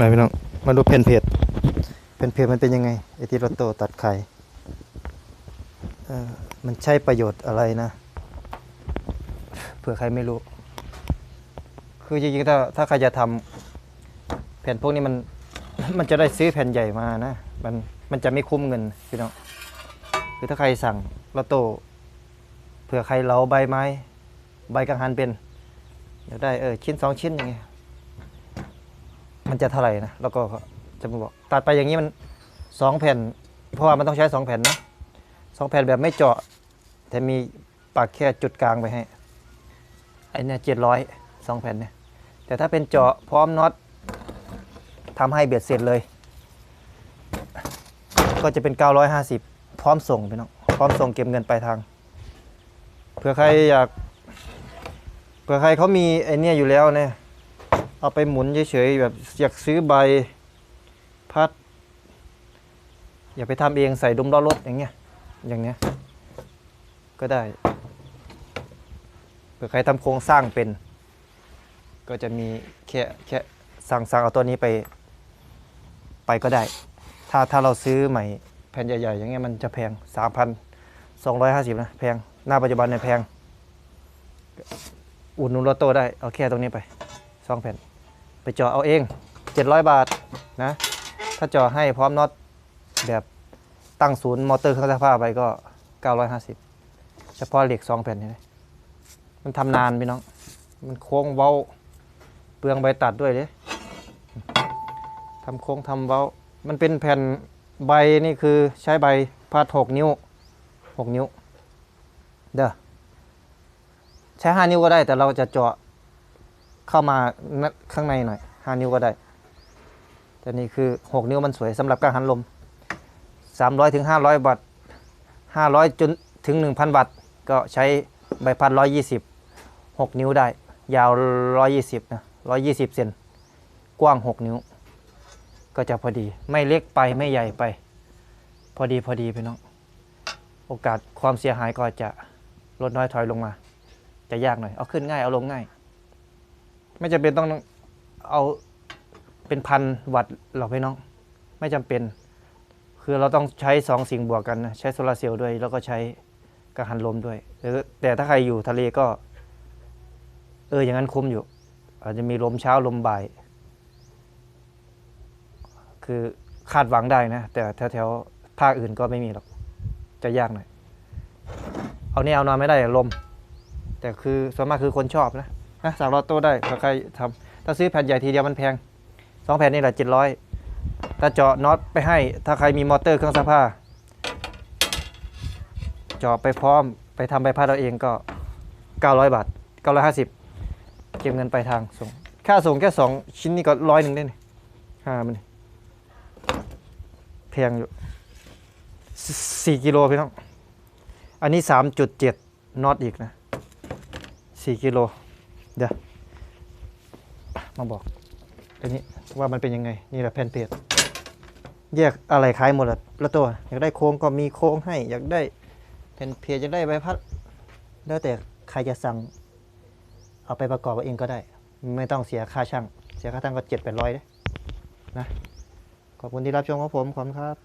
มาพี่น้อง มาดูเพนเพจเพนเพจมันเป็นยังไงไอติโรโตตัดไข่เออมันใช้ประโยชน์อะไรนะ เผื่อใครไม่รู้ คือจริงๆถ้าถ้าใครจะทำแผ่นพวกนี้มัน มันจะได้ซื้อแผ่นใหญ่มานะ มันมันจะไม่คุ้มเงินพี่น้องคือถ้าใครสั่งโรโตเผื่อใครเล้าใบไม้ ใบกังหันเป็นอยากได้เออชิ้นสองชิ้นอย่างเงี้ย มันจะเท่าไหร่นะแล้วก็จะมาบอกตัดไปอย่างนี้มันสองแผ่น เพราะว่ามันต้องใช้สองแผ่นนะสองแผ่นแบบไม่เจาะ แต่มีปักแค่จุดกลางไปให้ไอ้เนี่ยเจ็ดร้อยสองแผ่นเนี่ยแต่ถ้าเป็นเจาะพร้อมน็อตทำให้เบียดเสร็จเลย ก็จะเป็น 950 พร้อมส่งไปน้องพร้อมส่งเก็บเงินปลายทางเผื่อใครอยากเผื่อใครเขามีไอเนี่ยอยู่แล้วเนี่ย เอาไปหมุนเฉยๆแบบอยากซื้อใบพัด อย่าไปทำเองใส่ดุมล้อรถอย่างเงี้ยอย่างเนี้ยก็ได้เผื่อใครทำโครงสร้างเป็น ก็จะมีแค่แค่สั่งสั่งเอาตัวนี้ไปไปก็ได้ ถ้าถ้าเราซื้อใหม่แผ่นใหญ่ๆ อย่างเงี้ยมันจะแพง 3,250 นะ แพง หน้าปัจจุบันเนี่ยแพง อุ่นนุนรถโต้ได้ เอาแค่ตรงนี้ไปสองแผ่น ไปเจาะเอาเอง 700 บาทนะถ้าเจาะให้พร้อมน็อตแบบตั้งศูนย์มอเตอร์เครื่องซักผ้าไปก็ 950 เฉพาะเหล็ก2แผ่นนี่มันทำนานพี่น้อง มันโค้งเว้า เปลืองใบตัดด้วยเลยทำโค้งทำเว้า มันเป็นแผ่นใบนี่คือใช้ใบพัด6นิ้ว6นิ้ว เด้อใช้5นิ้วก็ได้แต่เราจะเจาะ เข้ามาข้างในหน่อย5นิ้วก็ได้ แต่นี่คือ6นิ้วมันสวยสำหรับการหันลม300ถึง500วัตต์500จนถึง1,000วัตต์ก็ใช้ใบพัด120 6นิ้วได้ ยาว120นะ120เซนกว้าง6นิ้ว ก็จะพอดีไม่เล็กไปไม่ใหญ่ไป พอดีพอดีพี่น้องโอกาสความเสียหายก็จะลดน้อยถอยลงมา จะยากหน่อย เอาขึ้นง่ายเอาลงง่าย ไม่จำเป็นต้องเอาเป็นพันวัตต์หรอกพี่น้อง ไม่จำเป็น คือเราต้องใช้สองสิ่งบวกกันนะใช้โซลาร์เซลล์ด้วย แล้วก็ใช้กังหันลมด้วยแต่ถ้าใครอยู่ทะเลก็ เอออย่างนั้นคุ้มอยู่ อาจจะมีลมเช้าลมบ่าย คือคาดหวังได้นะ แต่แถวๆภาคอื่นก็ไม่มีหรอก จะยากหน่อยเอาเนี่ยเอานอนไม่ได้ลม แต่คือส่วนมากคือคนชอบนะ นะสั่งรอโต้ได้ถ้าใครทำถ้าซื้อแผ่นใหญ่ทีเดียวมันแพงสองแผ่นนี่แหละเจ็ดร้อยถ้าเจาะน็อตไปให้ ถ้าใครมีมอเตอร์เครื่องซักผ้าเจาะไปพร้อมไปทำใบพัดเราเองก็ 900 บาท 950 เก็บเงินไปทางส่ง ค่าส่งแค่ 2 ชิ้นนี่ก็ร้อยหนึ่งได้นี่ห้ามันแพงอยู่สี่กิโลพี่น้อง อันนี้ 3.7น็อตอีกนะสี่กิโล เดี๋ยวมาบอกอันนี้ว่ามันเป็นยังไง นี่แหละแผ่นเพจแยกอะไรขายหมดละละตัว อยากได้โค้งก็มีโค้งให้ อยากได้แผ่นเพจอยากได้ใบพัด แล้วแต่ใครจะสั่ง เอาไปประกอบเอาเองก็ได้ ไม่ต้องเสียค่าช่าง เสียค่าช่างก็เจ็ดแปดร้อยนะ ขอบคุณที่รับชมของผมขอบคุณครับ